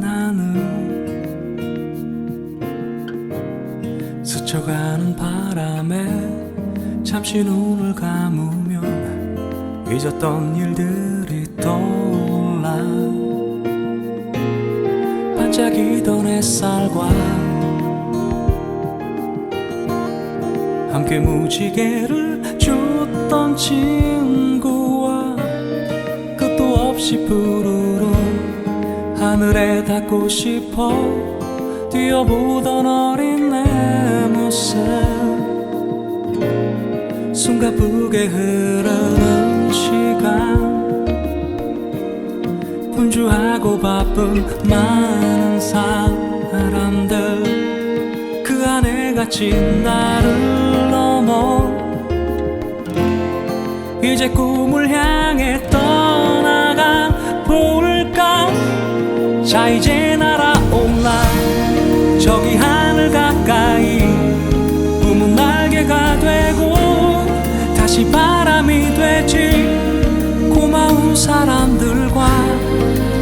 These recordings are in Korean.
하늘 스쳐가는 바람에 잠시 눈을 감으면 잊었던 일들이 떠올라. 반짝이던 햇살과 함께 무지개를 줬던 친구와 끝도 없이 푸르른 하늘에 닿고 싶어 뛰어보던 어린 내 모습. 숨가쁘게 흐르는 시간. 분주하고 바쁜 많은 사람들. 그 안에 갇힌 나를 넘어. 이제 꿈을 향해 떠나가 볼까 자 이제 날아올라 저기 하늘 가까이 꿈은 날개가 되고 다시 바람이 되지. 고마운 사람들과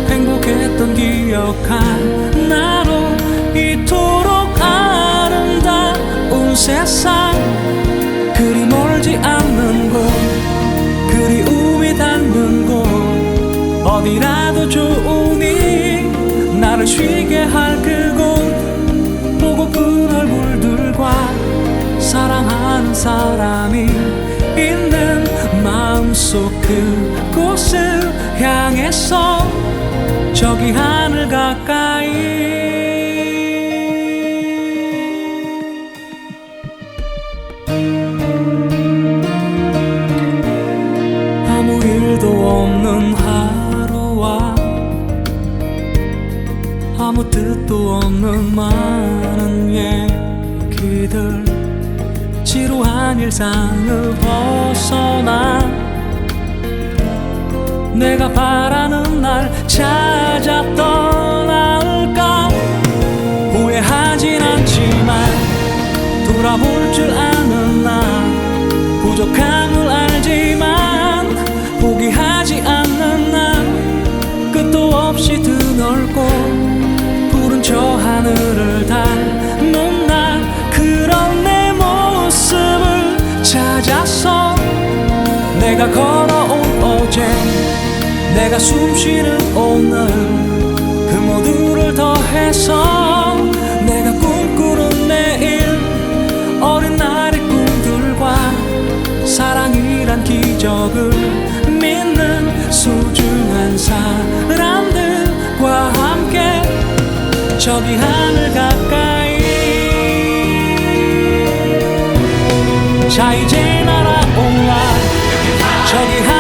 행복했던 기억한 나로 이토록 아름다운 세상. 그리 멀지 않는 쉬게 할 그곳 보고픈 얼굴들과 사랑하는 사람이 있는 마음속 그곳을 향해서 저기 하늘 가까이 아무 뜻도 없는 많은 얘기들. 지루한 일상을 벗어나 내가 바라는 날 찾아 떠날까? 후회하진 않지만 돌아볼 줄 아는 나? 부족함을 알지만 포기하지 않는 나? 끝도 없이 드넓고 저 하늘을 닮은 나 그런 내 모습을 찾아서 내가 걸어온 어제 내가 숨쉬는 오늘 그 모두를 더해서 내가 꿈꾸는 내일 어린 날의 꿈들과 사랑이란 기적을 믿는 소중한 사람들과 함께 저기 하늘 가까이. 자 이제 날아올라. 저기 하늘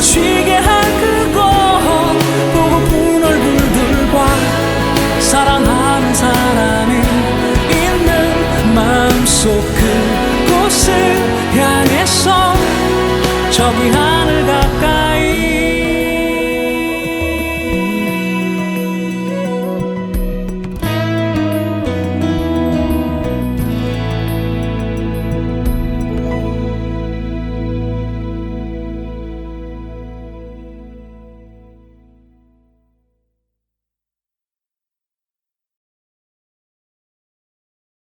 쉬게 할 그곳 보고픈 얼굴들과 사랑하는 사람이 있는 마음속 그곳을 향해서 저기 하